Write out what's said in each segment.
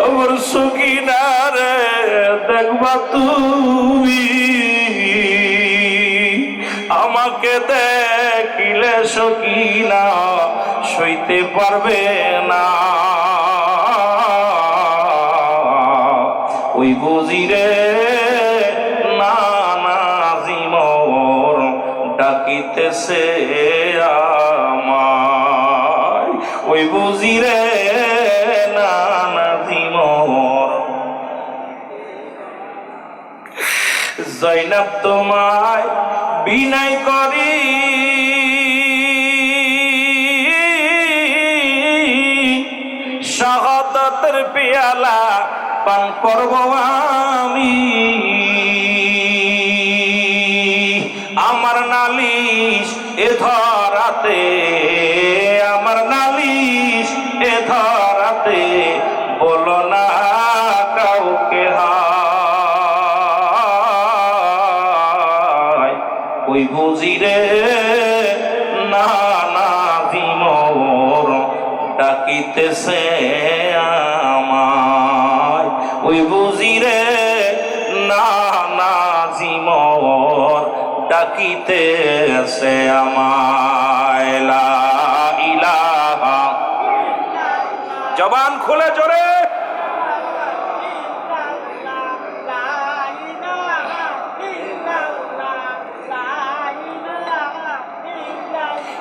আমার সকিনারে দেখবা তুমি। আমাকে দেখিলে সকিনা, সইতে পারবে না। ওই বুঝিরে না নাজিমর ডাকিতেছে আমায়। ওই বুঝিরে জৈনব তোমায় বিনয় করি। শাহাদাতের পেয়ালা পান করব আমি। আমার নালিশ এ ধরাতে ওই বুঝিরে না না, বিমর ডাকিতেছে আমায়। ওই বুঝিরে না না জিমর ডাকিতেছে আমায়। লা ইলাহা জবান খুলে জোরে।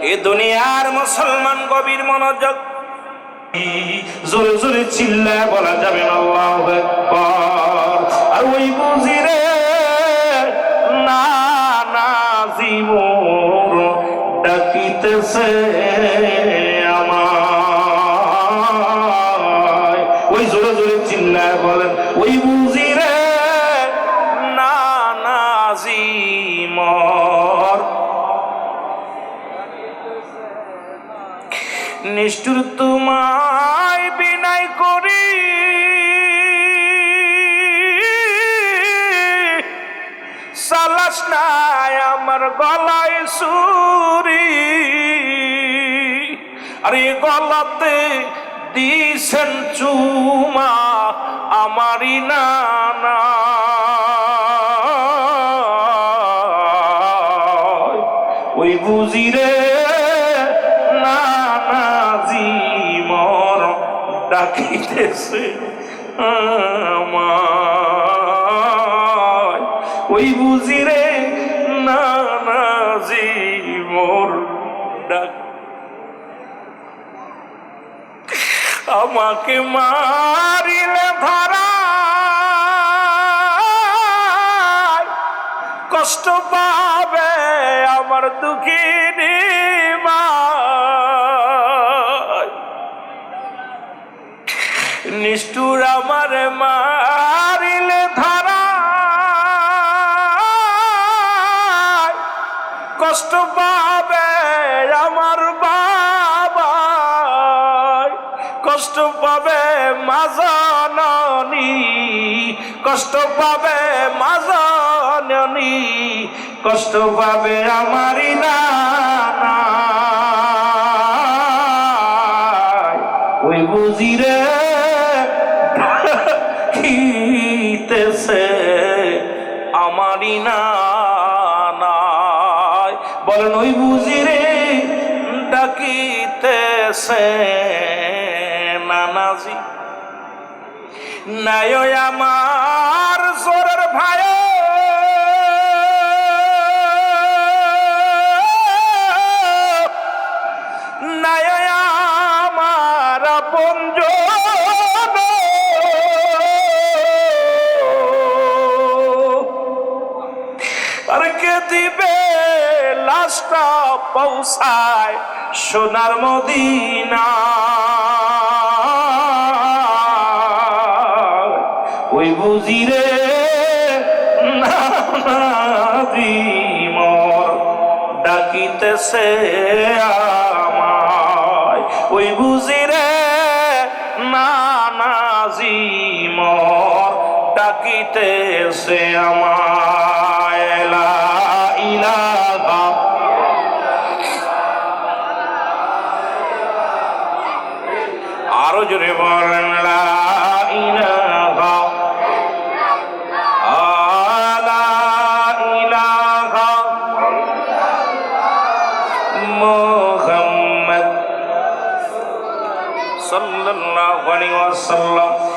এ দুনিয়ার মুসলমান গভীর মনোযোগ। জোরে জোরে চিল্লা বলা যাবে আর ওই বুঝিরে না না জীবন ডাকিতেছে আমায়। ওই জোরে জোরে চিল্লায় বলেন, ওই বুঝিরে না নিষ্ঠুর তোমায় বিনয় করি। সালাস নাই আমার গলায় সুরি। আরে গলাতে দিছেন চুমা আমারই নানা। ওই বুঝিরে ডাকিতেছে, আমায় ওই বুঝিরে না না জীবন ডাক। আমাকে মারিলে ধরা, কষ্ট পাবে আমার দুঃখিনী মা। নিষ্ঠুর আমার মারিলে ধরা। কষ্ট পাবে আমার বাবা কষ্ট পাবে মাজননী কষ্ট পাবে মাজননী কষ্ট পাবে আমারই না আমারই না বলেন ওই বুঝিরে ডাকিতেছে নানাজি। নাই আমার জোরের ভাই নাই আমার পঞ্জ রেখে দিবে লাশটা পৌঁছায় সোনার মদিনা। ওই বুঝিরে ডাকিতেছে আমায়। ওই বুঝিরে নানাজি মর, ডাকিতেছে আমায়। জোরে বলেন লা ইলাহা আলা ইলাহা মুহাম্মদ সাল্লাল্লাহু আলাইহি ওয়াসাল্লাম।